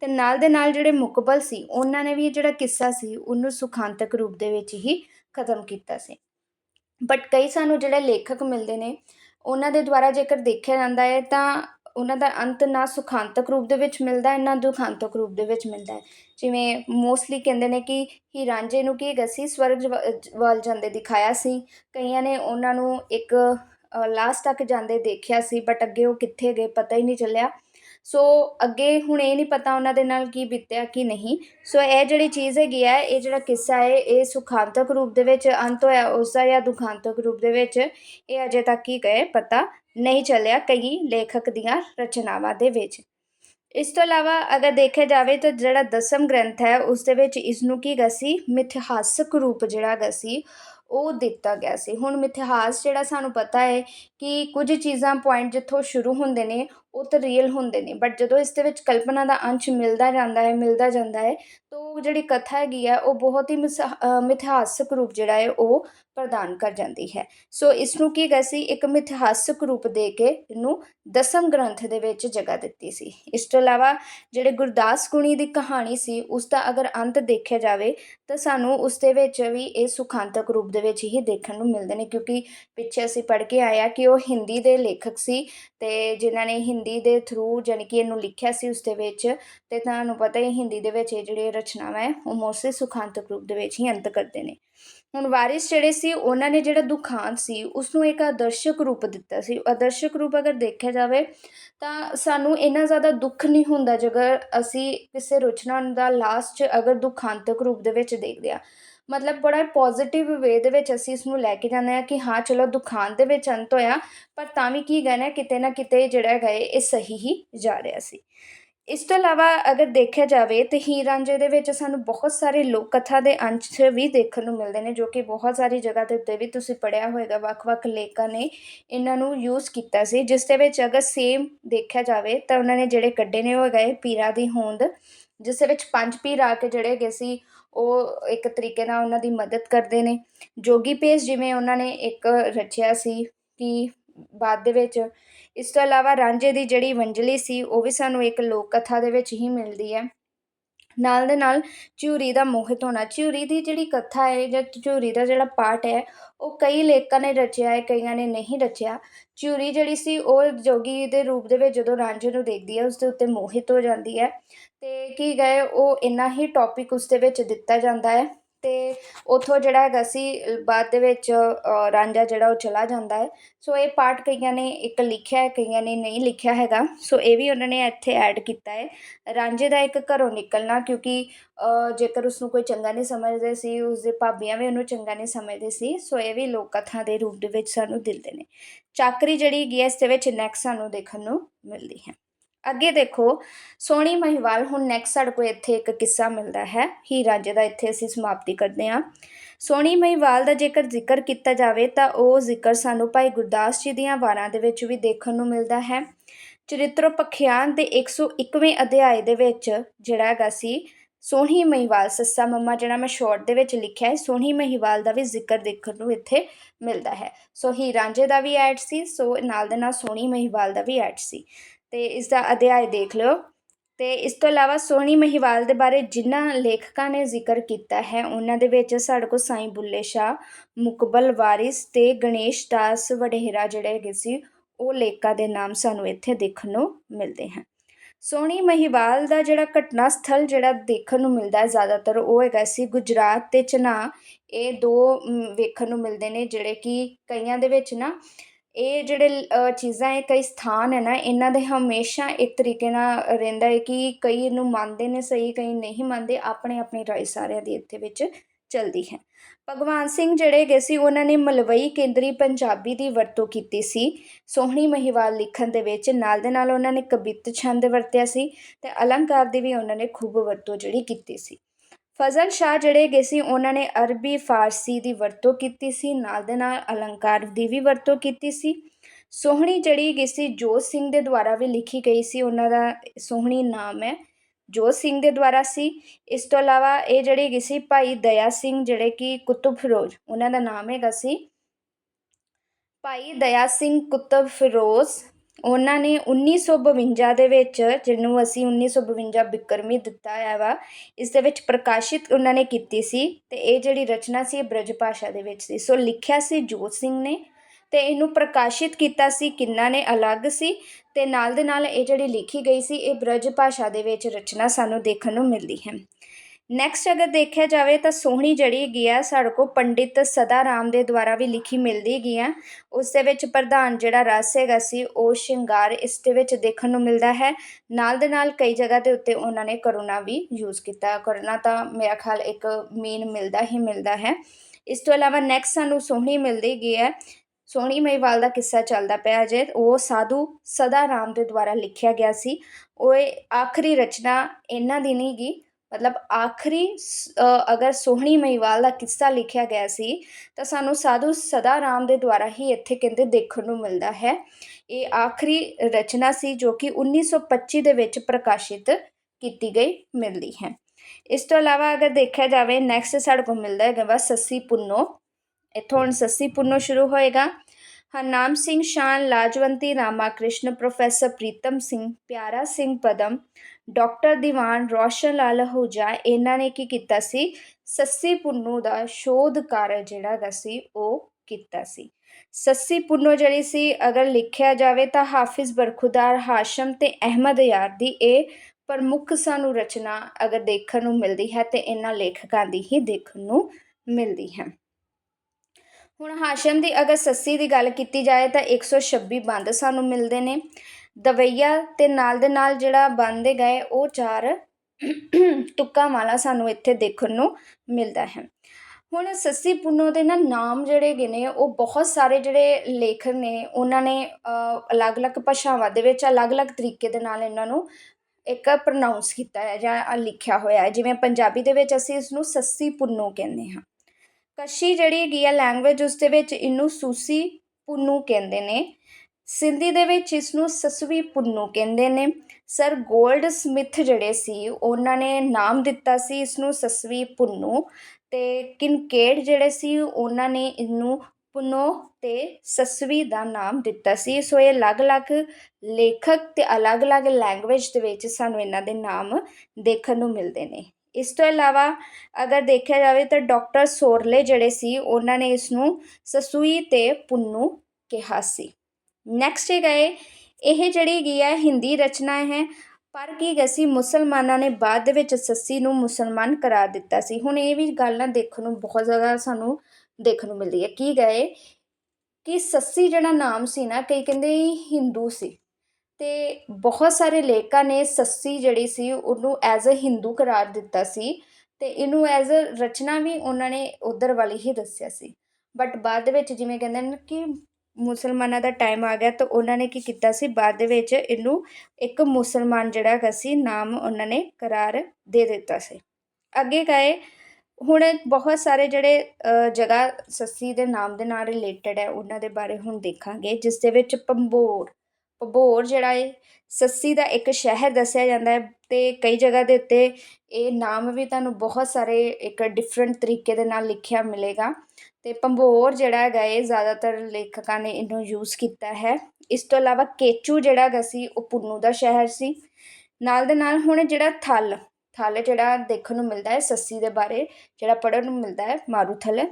ਤੇ ਨਾਲ ਦੇ ਨਾਲ ਜਿਹੜੇ ਮੁਕਬਲ ਸੀ, ਉਹਨਾਂ ਨੇ ਵੀ ਇਹ ਜਿਹੜਾ ਕਿੱਸਾ ਸੀ, ਉਹਨੂੰ ਸੁਖਾਂਤਕ ਰੂਪ ਦੇ ਵਿੱਚ ਹੀ ਖਤਮ ਕੀਤਾ ਸੀ। ਬਟ ਕਈ ਸਾਨੂੰ ਜਿਹੜੇ ਲੇਖਕ ਮਿਲਦੇ ਨੇ, ਉਹਨਾਂ ਦੇ ਦੁਆਰਾ ਜੇਕਰ ਦੇਖਿਆ ਜਾਂਦਾ ਹੈ, ਤਾਂ ਉਹਨਾਂ ਦਾ ਅੰਤ ਨਾ ਸੁਖਾਂਤਕ ਰੂਪ ਦੇ ਵਿੱਚ ਮਿਲਦਾ ਹੈ, ਨਾ ਦੁਖਾਂਤਕ ਰੂਪ ਦੇ ਵਿੱਚ ਮਿਲਦਾ ਹੈ। ਜਿਵੇਂ ਮੋਸਟਲੀ ਕਹਿੰਦੇ ਨੇ ਕਿ ਹੀ ਰਾਂਝੇ ਨੂੰ ਕੀ ਹੈਗਾ ਸੀ, ਸਵਰਗ ਵੱਲ ਜਾਂਦੇ ਦਿਖਾਇਆ ਸੀ। ਕਈਆਂ ਨੇ ਉਹਨਾਂ ਨੂੰ ਇੱਕ ਲਾਸਟ ਤੱਕ ਜਾਂਦੇ ਦੇਖਿਆ ਸੀ ਬਟ ਅੱਗੇ ਉਹ ਕਿੱਥੇ ਗਏ ਪਤਾ ਹੀ ਨਹੀਂ ਚੱਲਿਆ। ਸੋ ਅੱਗੇ ਹੁਣ ਇਹ ਨਹੀਂ ਪਤਾ ਉਹਨਾਂ ਦੇ ਨਾਲ ਕੀ ਬੀਤਿਆ ਕੀ ਨਹੀਂ। ਸੋ ਇਹ ਜਿਹੜੀ ਚੀਜ਼ ਹੈਗੀ ਹੈ, ਇਹ ਜਿਹੜਾ ਕਿੱਸਾ ਹੈ, ਇਹ ਸੁਖਾਂਤਕ ਰੂਪ ਦੇ ਵਿੱਚ ਅੰਤ ਹੋਇਆ ਉਸ ਦਾ ਜਾਂ ਦੁਖਾਂਤਕ ਰੂਪ ਦੇ ਵਿੱਚ, ਇਹ ਅਜੇ ਤੱਕ ਕੀ ਗਏ ਪਤਾ ਨਹੀਂ ਚੱਲਿਆ ਕਈ ਲੇਖਕ ਦੀਆਂ ਰਚਨਾਵਾਂ ਦੇ ਵਿੱਚ। ਇਸ ਤੋਂ ਇਲਾਵਾ ਅਗਰ ਦੇਖਿਆ ਜਾਵੇ ਤਾਂ ਜਿਹੜਾ ਦਸਮ ਗ੍ਰੰਥ ਹੈ, ਉਸ ਦੇ ਵਿੱਚ ਇਸ ਨੂੰ ਕੀ ਗਾ ਸੀ? ਮਿਥਿਹਾਸਕ ਰੂਪ ਜਿਹੜਾ ਗਾ ਸੀ, ਉਹ ਦਿੱਤਾ ਗਿਆ ਸੀ। ਹੁਣ ਮਿਥਿਹਾਸ ਜਿਹੜਾ ਸਾਨੂੰ ਪਤਾ ਹੈ ਕਿ ਕੁਝ ਚੀਜ਼ਾਂ ਪੁਆਇੰਟ ਜਿੱਥੋਂ ਸ਼ੁਰੂ ਹੁੰਦੇ ਨੇ ਉਹ ਤਾਂ ਰੀਅਲ ਹੁੰਦੇ ਨੇ ਬਟ ਜਦੋਂ ਇਸ ਦੇ ਵਿੱਚ ਕਲਪਨਾ ਦਾ ਅੰਸ਼ ਮਿਲਦਾ ਜਾਂਦਾ ਹੈ, ਮਿਲਦਾ ਜਾਂਦਾ ਹੈ, ਤਾਂ ਉਹ ਜਿਹੜੀ ਕਥਾ ਹੈਗੀ ਆ, ਉਹ ਬਹੁਤ ਹੀ ਮਿਸਾ- ਮਿਥਿਹਾਸਕ ਰੂਪ ਜਿਹੜਾ ਹੈ, ਉਹ ਪ੍ਰਦਾਨ ਕਰ ਜਾਂਦੀ ਹੈ। ਸੋ ਇਸ ਨੂੰ ਕੀ ਗਾ ਸੀ, ਇੱਕ ਮਿਥਿਹਾਸਕ ਰੂਪ ਦੇ ਕੇ ਇਹਨੂੰ ਦਸਮ ਗ੍ਰੰਥ ਦੇ ਵਿੱਚ ਜਗ੍ਹਾ ਦਿੱਤੀ ਸੀ। ਇਸ ਤੋਂ ਇਲਾਵਾ ਜਿਹੜੇ ਗੁਰਦਾਸ ਗੁਣੀ ਦੀ ਕਹਾਣੀ ਸੀ, ਉਸ ਦਾ ਅਗਰ ਅੰਤ ਦੇਖਿਆ ਜਾਵੇ, ਤਾਂ ਸਾਨੂੰ ਉਸ ਦੇ ਵਿੱਚ ਵੀ ਇਹ ਸੁਖਾਂਤਕ ਰੂਪ ਦੇ ਵਿੱਚ ਹੀ ਦੇਖਣ ਨੂੰ ਮਿਲਦੇ ਨੇ, ਕਿਉਂਕਿ ਪਿੱਛੇ ਅਸੀਂ ਪੜ੍ਹ ਕੇ ਆਇਆ ਕਿ ਉਹ ਹਿੰਦੀ ਦੇ ਲੇਖਕ ਸੀ, ਤੇ ਜਿਨ੍ਹਾਂ ਨੇ ਹਿੰਦੀ ਦੇ ਥਰੂ ਜਾਣੀ ਕਿ ਇਹਨੂੰ ਲਿਖਿਆ ਸੀ ਉਸ ਦੇ ਵਿੱਚ, ਤੇ ਤੁਹਾਨੂੰ ਪਤਾ ਹੀ ਹਿੰਦੀ ਦੇ ਵਿੱਚ ਇਹ ਜਿਹੜੇ ਰਚਨਾਵਾਂ ਹੈ, ਉਹ ਮੋਸਟਲੀ ਸੁਖਾਂਤਕ ਰੂਪ ਦੇ ਵਿੱਚ ਹੀ ਅੰਤ ਕਰਦੇ ਨੇ। ਹੁਣ ਵਾਰਿਸ ਜਿਹੜੇ ਸੀ, ਉਹਨਾਂ ਨੇ ਜਿਹੜਾ ਦੁਖਾਂਤ ਸੀ ਉਸ ਨੂੰ ਇੱਕ ਆਦਰਸ਼ਕ ਰੂਪ ਦਿੱਤਾ ਸੀ। ਆਦਰਸ਼ਕ ਰੂਪ ਅਗਰ ਦੇਖਿਆ ਜਾਵੇ, ਤਾਂ ਸਾਨੂੰ ਇੰਨਾ ਜ਼ਿਆਦਾ ਦੁੱਖ ਨਹੀਂ ਹੁੰਦਾ ਜੇਕਰ ਅਸੀਂ ਕਿਸੇ ਰਚਨਾ ਦਾ ਲਾਸਟ ਅਗਰ ਦੁਖਾਂਤਕ ਰੂਪ ਦੇ ਵਿੱਚ ਦੇਖਦੇ ਆ ਮਤਲਬ ਬੜਾ ਪੋਜ਼ਿਟਿਵ ਵੇ ਦੇ ਵਿੱਚ ਅਸੀਂ ਇਸ ਨੂੰ ਲੈ ਕੇ ਜਾਂਦੇ ਆ ਕਿ ਹਾਂ, ਚਲੋ ਦੁਖਾਂਤ ਦੇ ਵਿੱਚ ਅੰਤ ਹੋਇਆ, ਪਰ ਤਾਂ ਵੀ ਕੀ ਕਹਿਣਾ, ਕਿਤੇ ਨਾ ਕਿਤੇ ਜਿਹੜਾ ਗਏ ਇਹ ਸਹੀ ਹੀ ਜਾ ਰਿਹਾ ਸੀ। ਇਸ ਤੋਂ ਇਲਾਵਾ ਅਗਰ ਦੇਖਿਆ ਜਾਵੇ ਤੇ ਹੀਰ ਰਾਂਝੇ ਦੇ ਵਿੱਚ ਸਾਨੂੰ ਬਹੁਤ ਸਾਰੇ ਲੋਕ ਕਥਾ ਦੇ ਅੰਸ਼ ਵੀ ਦੇਖਣ ਨੂੰ ਮਿਲਦੇ ਨੇ, ਜੋ ਕਿ ਬਹੁਤ ਸਾਰੀ ਜਗ੍ਹਾ ਦੇ ਉੱਤੇ ਵੀ ਤੁਸੀਂ ਪੜਿਆ ਹੋਵੇਗਾ ਵੱਖ-ਵੱਖ ਲੇਖਕਾਂ ਨੇ ਇਹਨਾਂ ਨੂੰ ਯੂਜ਼ ਕੀਤਾ ਸੀ, ਜਿਸ ਦੇ ਵਿੱਚ ਅਗਰ ਸੇਮ ਦੇਖਿਆ ਜਾਵੇ ਤਾਂ ਉਹਨਾਂ ਨੇ ਜਿਹੜੇ ਕੱਢੇ ਨੇ ਉਹ ਗਏ ਪੀਰਾਂ ਦੀ ਹੋਂਦ, ਜਿਸ ਦੇ ਵਿੱਚ ਪੰਜ ਪੀਰ ਆ ਕੇ ਜਿਹੜੇ ਗਏ ਸੀ ਉਹ ਇੱਕ ਤਰੀਕੇ ਨਾਲ ਉਹਨਾਂ ਦੀ ਮਦਦ ਕਰਦੇ ਨੇ। ਜੋਗੀ ਪੇਸ ਜਿਵੇਂ ਉਹਨਾਂ ਨੇ ਇੱਕ ਰਚਿਆ ਸੀ ਕਿ ਬਾਅਦ ਦੇ ਵਿੱਚ, ਇਸ ਤੋਂ ਇਲਾਵਾ ਰਾਂਝੇ ਦੀ ਜਿਹੜੀ ਵੰਜਲੀ ਸੀ, ਉਹ ਵੀ ਸਾਨੂੰ ਇੱਕ ਲੋਕ ਕਥਾ ਦੇ ਵਿੱਚ ਹੀ ਮਿਲਦੀ ਹੈ। ਨਾਲ ਦੇ ਨਾਲ ਝੂਰੀ ਦਾ ਮੋਹਿਤ ਹੋਣਾ। ਝੂਰੀ ਦੀ ਜਿਹੜੀ ਕਥਾ ਹੈ ਜਾਂ ਝੂਰੀ ਦਾ ਜਿਹੜਾ ਪਾਠ ਹੈ, ਉਹ ਕਈ ਲੇਖਕਾਂ ਨੇ ਰਚਿਆ ਹੈ, ਕਈਆਂ ਨੇ ਨਹੀਂ ਰਚਿਆ। ਝੂਰੀ ਜਿਹੜੀ ਸੀ, ਉਹ ਜੋਗੀ ਦੇ ਰੂਪ ਦੇ ਵਿੱਚ ਜਦੋਂ ਰਾਂਝੇ ਨੂੰ ਦੇਖਦੀ ਹੈ ਉਸ ਦੇ ਉੱਤੇ ਮੋਹਿਤ ਹੋ ਜਾਂਦੀ ਹੈ। ਤੇ ਕੀ ਗਏ, ਉਹ ਇੰਨਾ ਹੀ ਟੌਪਿਕ ਉਸ ਦੇ ਵਿੱਚ ਦਿੱਤਾ ਜਾਂਦਾ ਹੈ। ਤੇ ਉਥੋਂ ਜਿਹੜਾ ਹੈਗਾ ਸੀ, ਬਾਅਦ ਦੇ ਵਿੱਚ ਰਾਂਝਾ ਜਿਹੜਾ ਉਹ ਚਲਾ ਜਾਂਦਾ ਹੈ। ਸੋ ਇਹ ਪਾਰਟ ਕਈਆਂ ਨੇ ਇੱਕ ਲਿਖਿਆ ਹੈ, ਕਈਆਂ ਨੇ ਨਹੀਂ ਲਿਖਿਆ ਹੈਗਾ। ਸੋ ਇਹ ਵੀ ਉਹਨਾਂ ਨੇ ਇੱਥੇ ਐਡ ਕੀਤਾ ਹੈ। ਰਾਂਝੇ ਦਾ ਇੱਕ ਘਰੋਂ ਨਿਕਲਣਾ, ਕਿਉਂਕਿ ਜੇਕਰ ਉਸਨੂੰ ਕੋਈ ਚੰਗਾ ਨਹੀਂ ਸਮਝਦੇ ਸੀ, ਉਸਦੇ ਭਾਬੀਆਂ ਵੀ ਉਹਨੂੰ ਚੰਗਾ ਨਹੀਂ ਸਮਝਦੇ ਸੀ। ਸੋ ਇਹ ਵੀ ਲੋਕ ਕਥਾ ਦੇ ਰੂਪ ਦੇ ਵਿੱਚ ਸਾਨੂੰ ਦਿਲਦੇ ਨੇ। ਚਾਕਰੀ ਜਿਹੜੀ ਹੈਗੀ ਹੈ, ਇਸ ਦੇ ਵਿੱਚ ਨੈਕਸਟ ਸਾਨੂੰ ਦੇਖਣ ਨੂੰ ਮਿਲਦੀ ਹੈ। ਅੱਗੇ ਦੇਖੋ, ਸੋਹਣੀ ਮਹੀਵਾਲ, ਹੁਣ ਨੈਕਸਟ ਸਾਡੇ ਕੋਲ ਇੱਥੇ ਇੱਕ ਕਿੱਸਾ ਮਿਲਦਾ ਹੈ ਹੀ ਰਾਂਝੇ ਦਾ, ਇੱਥੇ ਅਸੀਂ ਸਮਾਪਤੀ ਕਰਦੇ ਹਾਂ। ਸੋਹਣੀ ਮਹੀਵਾਲ ਦਾ ਜੇਕਰ ਜ਼ਿਕਰ ਕੀਤਾ ਜਾਵੇ, ਤਾਂ ਉਹ ਜ਼ਿਕਰ ਸਾਨੂੰ ਭਾਈ ਗੁਰਦਾਸ ਜੀ ਦੀਆਂ ਵਾਰਾਂ ਦੇ ਵਿੱਚ ਵੀ ਦੇਖਣ ਨੂੰ ਮਿਲਦਾ ਹੈ। ਚਰਿਤ੍ਰ ਪਖਿਆਨ ਦੇ 101ਵੇਂ ਅਧਿਆਏ ਦੇ ਵਿੱਚ ਜਿਹੜਾ ਹੈਗਾ ਸੀ, ਸੋਹਣੀ ਮਹੀਵਾਲ, ਸੱਸਾ ਮੰਮਾ ਜਿਹੜਾ ਮੈਂ ਸ਼ਾਰਟ ਦੇ ਵਿੱਚ ਲਿਖਿਆ ਹੈ, ਸੋਹਣੀ ਮਹੀਵਾਲ ਦਾ ਵੀ ਜ਼ਿਕਰ ਦੇਖਣ ਨੂੰ ਇੱਥੇ ਮਿਲਦਾ ਹੈ। ਸੋ ਹੀ ਰਾਂਝੇ ਦਾ ਵੀ ਐਡ ਸੀ, ਸੋ ਨਾਲ ਦੇ ਨਾਲ ਸੋਹਣੀ ਮਹੀਵਾਲ ਦਾ ਵੀ ਐਡ ਸੀ। ਅਤੇ ਇਸ ਦਾ ਅਧਿਆਇ ਦੇਖ ਲਿਓ। ਅਤੇ ਇਸ ਤੋਂ ਇਲਾਵਾ ਸੋਹਣੀ ਮਹੀਵਾਲ ਦੇ ਬਾਰੇ ਜਿਨ੍ਹਾਂ ਲੇਖਕਾਂ ਨੇ ਜ਼ਿਕਰ ਕੀਤਾ ਹੈ, ਉਹਨਾਂ ਦੇ ਵਿੱਚ ਸਾਡੇ ਕੋਲ ਸਾਈਂ ਬੁੱਲੇ ਸ਼ਾਹ, ਮੁਕਬਲ ਵਾਰਿਸ ਅਤੇ ਗਣੇਸ਼ ਦਾਸ ਵਡੇਰਾ ਜਿਹੜੇ ਹੈਗੇ ਸੀ, ਉਹ ਲੇਖਕਾਂ ਦੇ ਨਾਮ ਸਾਨੂੰ ਇੱਥੇ ਦੇਖਣ ਨੂੰ ਮਿਲਦੇ ਹਨ। ਸੋਹਣੀ ਮਹੀਵਾਲ ਦਾ ਜਿਹੜਾ ਘਟਨਾ ਸਥਲ ਜਿਹੜਾ ਦੇਖਣ ਨੂੰ ਮਿਲਦਾ ਹੈ ਜ਼ਿਆਦਾਤਰ ਉਹ ਹੈਗਾ ਸੀ ਗੁਜਰਾਤ ਤੇ ਚਨਾ ਇਹ ਦੋ ਵੇਖਣ ਨੂੰ ਮਿਲਦੇ ਨੇ ਜਿਹੜੇ ਕਿ ਕਈਆਂ ਦੇ ਵਿੱਚ ਨਾ ਇਹ ਜਿਹੜੇ ਚੀਜ਼ਾਂ, ਇਹ ਕਈ ਸਥਾਨ ਹੈ ਨਾ, ਇਹਨਾਂ ਦੇ ਹਮੇਸ਼ਾ ਇੱਕ ਤਰੀਕੇ ਨਾਲ ਰਹਿੰਦਾ ਹੈ ਕਿ ਕਈ ਇਹਨੂੰ ਮੰਨਦੇ ਨੇ ਸਹੀ, ਕਈ ਨਹੀਂ ਮੰਨਦੇ, ਆਪਣੇ, ਆਪਣੀ ਰਾਏ ਸਾਰਿਆਂ ਦੀ ਇੱਥੇ ਵਿੱਚ ਚਲਦੀ ਹੈ। ਭਗਵਾਨ ਸਿੰਘ ਜਿਹੜੇ ਗਏ ਸੀ, ਉਹਨਾਂ ਨੇ ਮਲਵਈ ਕੇਂਦਰੀ ਪੰਜਾਬੀ ਦੀ ਵਰਤੋਂ ਕੀਤੀ ਸੀ। ਸੋਹਣੀ ਮਹੀਵਾਲ ਲਿਖਣ ਦੇ ਵਿੱਚ ਨਾਲ ਦੇ ਨਾਲ ਉਹਨਾਂ ਨੇ ਕਵਿਤ ਛੰਦ ਵਰਤਿਆ ਸੀ ਤੇ ਅਲੰਕਾਰ ਦੀ ਵੀ ਉਹਨਾਂ ਨੇ ਖੂਬ ਵਰਤੋਂ ਜਿਹੜੀ ਕੀਤੀ ਸੀ। ਫਜ਼ਲ ਸ਼ਾਹ ਜਿਹੜੇ ਹੈਗੇ ਸੀ, ਉਹਨਾਂ ਨੇ ਅਰਬੀ, ਫਾਰਸੀ ਦੀ ਵਰਤੋਂ ਕੀਤੀ ਸੀ, ਨਾਲ ਦੇ ਨਾਲ ਅਲੰਕਾਰ ਦੀ ਵੀ ਵਰਤੋਂ ਕੀਤੀ ਸੀ। ਸੋਹਣੀ ਜਿਹੜੀ ਗਈ ਸੀ, ਜੋਤ ਸਿੰਘ ਦੇ ਦੁਆਰਾ ਵੀ ਲਿਖੀ ਗਈ ਸੀ, ਉਹਨਾਂ ਦਾ ਸੋਹਣੀ ਨਾਮ ਹੈ, ਜੋਤ ਸਿੰਘ ਦੇ ਦੁਆਰਾ ਸੀ। ਇਸ ਤੋਂ ਇਲਾਵਾ ਇਹ ਜਿਹੜੀ ਗਈ ਸੀ, ਭਾਈ ਦਇਆ ਸਿੰਘ ਜਿਹੜੇ ਕਿ ਕੁਤਬ ਫਿਰੋਜ਼, ਉਹਨਾਂ ਦਾ ਨਾਮ ਹੈਗਾ ਸੀ। ਭਾਈ ਦਇਆ ਸਿੰਘ ਕੁਤਬ ਫਿਰੋਜ਼ ਉਹਨਾਂ ਨੇ 1952 ਦੇ ਵਿੱਚ ਜਿਹਨੂੰ ਅਸੀਂ 1952 ਬਿਕਰਮੀ ਦਿੱਤਾ ਹੈ ਵਾ, ਇਸ ਦੇ ਵਿੱਚ ਪ੍ਰਕਾਸ਼ਿਤ ਉਹਨਾਂ ਨੇ ਕੀਤੀ ਸੀ ਅਤੇ ਇਹ ਜਿਹੜੀ ਰਚਨਾ ਸੀ ਇਹ ਬ੍ਰਜ ਭਾਸ਼ਾ ਦੇ ਵਿੱਚ ਸੀ। ਸੋ ਲਿਖਿਆ ਸੀ ਜੋਤ ਸਿੰਘ ਨੇ ਅਤੇ ਇਹਨੂੰ ਪ੍ਰਕਾਸ਼ਿਤ ਕੀਤਾ ਸੀ ਕਿੰਨਾ ਨੇ? ਅਲੱਗ ਸੀ ਅਤੇ ਨਾਲ ਦੇ ਨਾਲ ਇਹ ਜਿਹੜੀ ਲਿਖੀ ਗਈ ਸੀ ਇਹ ਬ੍ਰਜ ਭਾਸ਼ਾ ਦੇ ਵਿੱਚ ਰਚਨਾ ਸਾਨੂੰ ਦੇਖਣ ਨੂੰ ਮਿਲਦੀ ਹੈ। ਨੈਕਸਟ ਅਗਰ ਦੇਖਿਆ ਜਾਵੇ ਤਾਂ ਸੋਹਣੀ ਜਿਹੜੀ ਹੈਗੀ ਆ, ਸਾਡੇ ਕੋਲ ਪੰਡਿਤ ਸਦਾ ਰਾਮ ਦੇ ਦੁਆਰਾ ਵੀ ਲਿਖੀ ਮਿਲਦੀ ਹੈਗੀ ਆ। ਉਸ ਦੇ ਵਿੱਚ ਪ੍ਰਧਾਨ ਜਿਹੜਾ ਰਸ ਹੈਗਾ ਸੀ, ਉਹ ਸ਼ਿੰਗਾਰ ਇਸ ਦੇ ਵਿੱਚ ਦੇਖਣ ਨੂੰ ਮਿਲਦਾ ਹੈ। ਨਾਲ ਦੇ ਨਾਲ ਕਈ ਜਗ੍ਹਾ ਦੇ ਉੱਤੇ ਉਹਨਾਂ ਨੇ ਕਰੋਨਾ ਵੀ ਯੂਜ਼ ਕੀਤਾ। ਕਰੋਨਾ ਤਾਂ ਮੇਰਾ ਖਿਆਲ ਇੱਕ ਮੇਨ ਮਿਲਦਾ ਹੀ ਮਿਲਦਾ ਹੈ। ਇਸ ਤੋਂ ਇਲਾਵਾ ਨੈਕਸਟ ਸਾਨੂੰ ਸੋਹਣੀ ਮਿਲਦੀ ਹੈਗੀ ਹੈ ਸੋਹਣੀ ਮਹੀਵਾਲ ਦਾ ਕਿੱਸਾ ਚੱਲਦਾ ਪਿਆ ਜੇ, ਉਹ ਸਾਧੂ ਸਦਾ ਰਾਮ ਦੇ ਦੁਆਰਾ ਲਿਖਿਆ ਗਿਆ ਸੀ। ਉਹ ਇਹ ਆਖਰੀ ਰਚਨਾ ਇਹਨਾਂ ਦੀ ਨਹੀਂ ਗੀ। ਮਤਲਬ ਆਖਰੀ ਸ- ਅਗਰ ਸੋਹਣੀ ਮਹੀਵਾਲ ਦਾ ਕਿੱਸਾ ਲਿਖਿਆ ਗਿਆ ਸੀ, ਤਾਂ ਸਾਨੂੰ ਸਾਧੂ ਸਦਾ ਰਾਮ ਦੇ ਦੁਆਰਾ ਹੀ ਇੱਥੇ ਕਹਿੰਦੇ ਦੇਖਣ ਨੂੰ ਮਿਲਦਾ ਹੈ। ਇਹ ਆਖਰੀ ਰਚਨਾ ਸੀ ਜੋ ਕਿ 1925 ਦੇ ਵਿੱਚ ਪ੍ਰਕਾਸ਼ਿਤ ਕੀਤੀ ਗਈ, ਮਿਲਦੀ ਹੈ। ਇਸ ਤੋਂ ਇਲਾਵਾ ਅਗਰ ਦੇਖਿਆ ਜਾਵੇ ਨੈਕਸਟ ਸਾਡੇ ਕੋਲ ਮਿਲਦਾ ਹੈਗਾ ਵਾ ਸੱਸੀ ਪੁੰਨੋ। ਇੱਥੋਂ ਹੁਣ ਸੱਸੀ ਪੁੰਨੋ ਸ਼ੁਰੂ ਹੋਏਗਾ। ਹਰਨਾਮ ਸਿੰਘ ਸ਼ਾਨ, ਲਾਜਵੰਤੀ ਰਾਮਾ ਕ੍ਰਿਸ਼ਨ, ਪ੍ਰੋਫੈਸਰ ਪ੍ਰੀਤਮ ਸਿੰਘ, ਪਿਆਰਾ ਸਿੰਘ ਪਦਮ ਡਾਕਟਰ ਦੀਵਾਨ ਰੋਸ਼ਨ ਲਾਲ ਹੂਜਾ ਇਹਨਾਂ ਨੇ ਕੀ ਕੀਤਾ ਸੀ? ਸੱਸੀ ਪੁੰਨੂ ਦਾ ਸ਼ੋਧ ਕਾਰਜ ਜਿਹੜਾ ਹੈਗਾ ਸੀ, ਉਹ ਕੀਤਾ ਸੀ। ਸੱਸੀ ਪੁੰਨੋ ਜਿਹੜੀ ਸੀ, ਅਗਰ ਲਿਖਿਆ ਜਾਵੇ ਤਾਂ ਹਾਫਿਜ਼ ਬਰਖੁਦਾਰ ਹਾਸ਼ਮ ਤੇ ਅਹਿਮਦ ਯਾਰ ਦੀ ਇਹ ਪ੍ਰਮੁੱਖ ਸਾਨੂੰ ਰਚਨਾ ਅਗਰ ਦੇਖਣ ਨੂੰ ਮਿਲਦੀ ਹੈ ਤੇ ਇਹਨਾਂ ਲੇਖਕਾਂ ਦੀ ਹੀ ਦੇਖਣ ਨੂੰ ਮਿਲਦੀ ਹੈ। ਹੁਣ ਹਾਸ਼ਮ ਦੀ ਅਗਰ ਸੱਸੀ ਦੀ ਗੱਲ ਕੀਤੀ ਜਾਏ ਤਾਂ 126 ਬੰਦ ਸਾਨੂੰ ਮਿਲਦੇ ਨੇ। ਦਵਈਆ ਅਤੇ ਨਾਲ ਦੇ ਨਾਲ ਜਿਹੜਾ ਬੰਦੇ ਗਏ, ਉਹ ਚਾਰ ਤੁੱਕਾ ਵਾਲਾ ਸਾਨੂੰ ਇੱਥੇ ਦੇਖਣ ਨੂੰ ਮਿਲਦਾ ਹੈ। ਹੁਣ ਸੱਸੀ ਪੁੰਨੋ ਦੇ ਨਾ ਨਾਮ ਜਿਹੜੇ ਹੈਗੇ ਨੇ, ਉਹ ਬਹੁਤ ਸਾਰੇ ਜਿਹੜੇ ਲੇਖਕ ਨੇ, ਉਹਨਾਂ ਨੇ ਅਲੱਗ-ਅਲੱਗ ਭਾਸ਼ਾਵਾਂ ਦੇ ਵਿੱਚ ਅਲੱਗ-ਅਲੱਗ ਤਰੀਕੇ ਦੇ ਨਾਲ ਇਹਨਾਂ ਨੂੰ ਇੱਕ ਪ੍ਰੋਨਾਂਸ ਕੀਤਾ ਹੈ ਜਾਂ ਲਿਖਿਆ ਹੋਇਆ ਹੈ। ਜਿਵੇਂ ਪੰਜਾਬੀ ਦੇ ਵਿੱਚ ਅਸੀਂ ਇਸ ਨੂੰ ਸੱਸੀ ਪੁੰਨੂ ਕਹਿੰਦੇ ਹਾਂ। ਕਸ਼ੀ ਜਿਹੜੀ ਹੈਗੀ ਆ ਲੈਂਗੁਏਜ ਉਸ ਦੇ ਵਿੱਚ ਇਹਨੂੰ ਸੂਸੀ ਪੁੰਨੂ ਕਹਿੰਦੇ ਨੇ। ਸਿੰਧੀ ਦੇ ਵਿੱਚ ਇਸ ਨੂੰ ਸਸਵੀ ਪੁੰਨੂ ਕਹਿੰਦੇ ਨੇ। ਸਰ ਗੋਲਡ ਸਮਿਥ ਜਿਹੜੇ ਸੀ, ਉਹਨਾਂ ਨੇ ਨਾਮ ਦਿੱਤਾ ਸੀ ਇਸ ਨੂੰ ਸਸਵੀ ਪੁੰਨੂ ਤੇ ਕਿਨਕੇਡ ਜਿਹੜੇ ਸੀ, ਉਹਨਾਂ ਨੇ ਇਹਨੂੰ ਪੁਨੋ ਤੇ ਸਸਵੀ ਦਾ ਨਾਮ ਦਿੱਤਾ ਸੀ। ਸੋ ਇਹ ਅਲੱਗ-ਅਲੱਗ ਲੇਖਕ ਤੇ ਅਲੱਗ-ਅਲੱਗ ਲੈਂਗੁਏਜ ਦੇ ਵਿੱਚ ਸਾਨੂੰ ਇਹਨਾਂ ਦੇ ਨਾਮ ਦੇਖਣ ਨੂੰ ਮਿਲਦੇ ਨੇ। ਇਸ ਤੋਂ ਇਲਾਵਾ ਅਗਰ ਦੇਖਿਆ ਜਾਵੇ ਤਾਂ ਡਾਕਟਰ ਸੋਰਲੇ ਜਿਹੜੇ ਸੀ, ਉਹਨਾਂ ਨੇ ਇਸ ਨੂੰ ਸਸੂਈ ਤੇ ਪੁੰਨੂ ਕਿਹਾ ਸੀ। ਨੈਕਸਟ ਹੈਗਾ ਹੈ ਇਹ ਜਿਹੜੀ ਹੈਗੀ ਹੈ, ਹਿੰਦੀ ਰਚਨਾ ਹੈ। ਪਰ ਕੀ ਗਾ ਸੀ, ਮੁਸਲਮਾਨਾਂ ਨੇ ਬਾਅਦ ਦੇ ਵਿੱਚ ਸੱਸੀ ਨੂੰ ਮੁਸਲਮਾਨ ਕਰਾ ਦਿੱਤਾ ਸੀ। ਹੁਣ ਇਹ ਵੀ ਗੱਲ ਨਾ ਦੇਖਣ ਨੂੰ ਬਹੁਤ ਜ਼ਿਆਦਾ ਸਾਨੂੰ ਦੇਖਣ ਨੂੰ ਮਿਲਦੀ ਹੈ। ਕੀ ਗਏ ਕਿ ਸੱਸੀ ਜਿਹੜਾ ਨਾਮ ਸੀ ਨਾ, ਕਈ ਕਹਿੰਦੇ ਹਿੰਦੂ ਸੀ। ਤੇ ਬਹੁਤ ਸਾਰੇ ਲੇਖਕਾਂ ਨੇ ਸੱਸੀ ਜਿਹੜੀ ਸੀ, ਉਹਨੂੰ ਐਜ਼ ਅ ਹਿੰਦੂ ਕਰਾਰ ਦਿੱਤਾ ਸੀ। ਤੇ ਇਹਨੂੰ ਐਜ਼ ਅ ਰਚਨਾ ਵੀ ਉਹਨਾਂ ਨੇ ਉਧਰ ਵਾਲੀ ਹੀ ਦੱਸਿਆ ਸੀ। ਬਟ ਬਾਅਦ ਵਿੱਚ ਜਿਵੇਂ ਕਹਿੰਦੇ ਨੇ ਕਿ ਮੁਸਲਮਾਨਾਂ ਦਾ ਟਾਈਮ ਆ ਗਿਆ ਤਾਂ ਉਹਨਾਂ ਨੇ ਕੀ ਕੀਤਾ ਸੀ? ਬਾਅਦ ਦੇ ਵਿੱਚ ਇਹਨੂੰ ਇੱਕ ਮੁਸਲਮਾਨ ਜਿਹੜਾ ਹੈਗਾ ਸੀ, ਨਾਮ ਉਹਨਾਂ ਨੇ ਕਰਾਰ ਦੇ ਦਿੱਤਾ ਸੀ। ਅੱਗੇ ਗਏ, ਹੁਣ ਬਹੁਤ ਸਾਰੇ ਜਿਹੜੇ ਜਗ੍ਹਾ ਸੱਸੀ ਦੇ ਨਾਮ ਦੇ ਨਾਲ ਰਿਲੇਟਡ ਹੈ, ਉਹਨਾਂ ਦੇ ਬਾਰੇ ਹੁਣ ਦੇਖਾਂਗੇ, ਜਿਸ ਦੇ ਵਿੱਚ ਪੰਬੋਰ ਪੰਬੋਰ ਜਿਹੜਾ ਹੈ ਸੱਸੀ ਦਾ ਇੱਕ ਸ਼ਹਿਰ ਦੱਸਿਆ ਜਾਂਦਾ ਹੈ ਤੇ ਕਈ ਜਗ੍ਹਾ ਦੇ ਉੱਤੇ ਇਹ ਨਾਮ ਵੀ ਤੁਹਾਨੂੰ ਬਹੁਤ ਸਾਰੇ ਇੱਕ ਡਿਫਰੈਂਟ ਤਰੀਕੇ ਦੇ ਨਾਲ ਲਿਖਿਆ ਮਿਲੇਗਾ। ਅਤੇ ਪੰਬੋਰ ਜਿਹੜਾ ਹੈਗਾ ਇਹ ਜ਼ਿਆਦਾਤਰ ਲੇਖਕਾਂ ਨੇ ਇਹਨੂੰ ਯੂਜ਼ ਕੀਤਾ ਹੈ। ਇਸ ਤੋਂ ਇਲਾਵਾ ਕੇਚੂ ਜਿਹੜਾ ਹੈਗਾ ਸੀ, ਉਹ ਪੁੰਨੂ ਦਾ ਸ਼ਹਿਰ ਸੀ। ਨਾਲ ਦੇ ਨਾਲ ਹੁਣ ਜਿਹੜਾ ਥਲ ਥਲ ਜਿਹੜਾ ਦੇਖਣ ਨੂੰ ਮਿਲਦਾ ਹੈ, ਸੱਸੀ ਦੇ ਬਾਰੇ ਜਿਹੜਾ ਪੜ੍ਹਨ ਨੂੰ ਮਿਲਦਾ ਹੈ, ਮਾਰੂਥਲ।